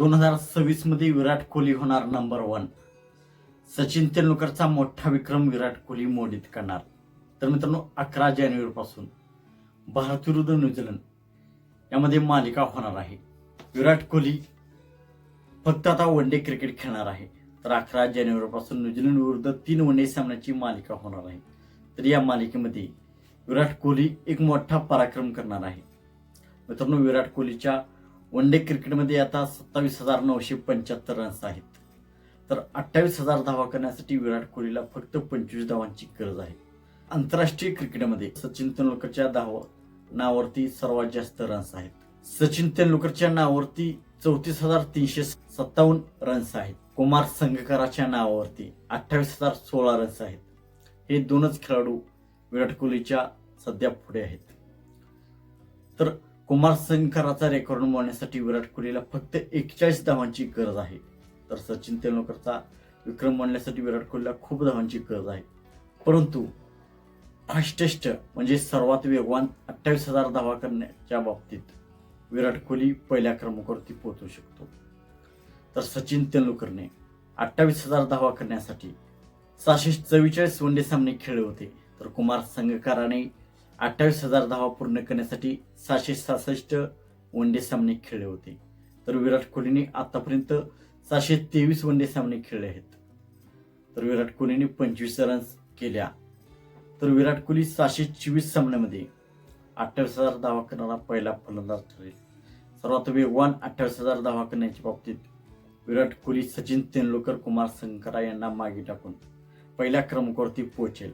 दोन हजार सव्वीसमध्ये विराट कोहली होणार नंबर वन सचिन तेंडुलकरचा मोठा विक्रम विराट कोहली मोडीत करणार. तर मित्रांनो अकरा जानेवारी पासून भारत विरुद्ध न्यूझीलंड यामध्ये मालिका होणार आहे. विराट कोहली फक्त आता वन डे क्रिकेट खेळणार आहे. तर अकरा जानेवारी पासून न्यूझीलंड विरुद्ध तीन वन डे सामन्याची मालिका होणार आहे. तर या मालिकेमध्ये विराट कोहली एक मोठा पराक्रम करणार आहे. मित्रांनो विराट कोहलीच्या वन डे क्रिकेटमध्ये आता सत्तावीस हजार नऊशे पंच्याहत्तर रन्स आहेत. तर अठ्ठावीस हजार धावा करण्यासाठी विराट कोहलीला फक्त पंचवीस धावांची गरज आहे. आंतरराष्ट्रीय क्रिकेटमध्ये सचिन तेंडुलकरच्या धावा नावावरती सर्वात जास्त रन्स आहेत. सचिन तेंडुलकरच्या नावावरती चौतीस हजार तीनशे सत्तावन्न रन्स आहेत. कुमार संगकाराच्या नावावरती अठ्ठावीस हजार सोळा रन्स आहेत. हे दोनच खेळाडू विराट कोहलीच्या सध्या पुढे आहेत. तर कुमार संगकाराचा रेकॉर्ड मोडण्यासाठी विराट कोहलीला फक्त एकेचाळीस धावांची गरज आहे. तर सचिन तेंडुलकरचा विक्रम मोडण्यासाठी विराट कोहलीला खूप धावांची गरज आहे. परंतु फास्टेस्ट म्हणजे सर्वात वेगवान अठ्ठावीस हजार धावा करण्याच्या बाबतीत विराट कोहली पहिल्या क्रमांकावरती पोहोचू शकतो. तर सचिन तेंडुलकरने अठ्ठावीस हजार धावा करण्यासाठी सहाशे चव्वेचाळीस वनडे सामने खेळले होते. तर कुमार संगकाराने अठ्ठावीस हजार धावा पूर्ण करण्यासाठी सहाशे सहासष्ट वन डे सामने खेळले होते. तर विराट कोहलीने आतापर्यंत सहाशे तेवीस वन डे सामने खेळले आहेत. तर विराट कोहलीने पंचवीस रन्स केल्या. तर विराट कोहली सहाशे चोवीस सामन्यामध्ये अठ्ठावीस हजार धावा करणारा पहिला फलंदाज ठरेल. सर्वात वेगवान अठ्ठावीस हजार धावा करण्याच्या बाबतीत विराट कोहली सचिन तेंडुलकर कुमार संकरा यांना मागे टाकून पहिल्या क्रमांकावरती पोहोचेल.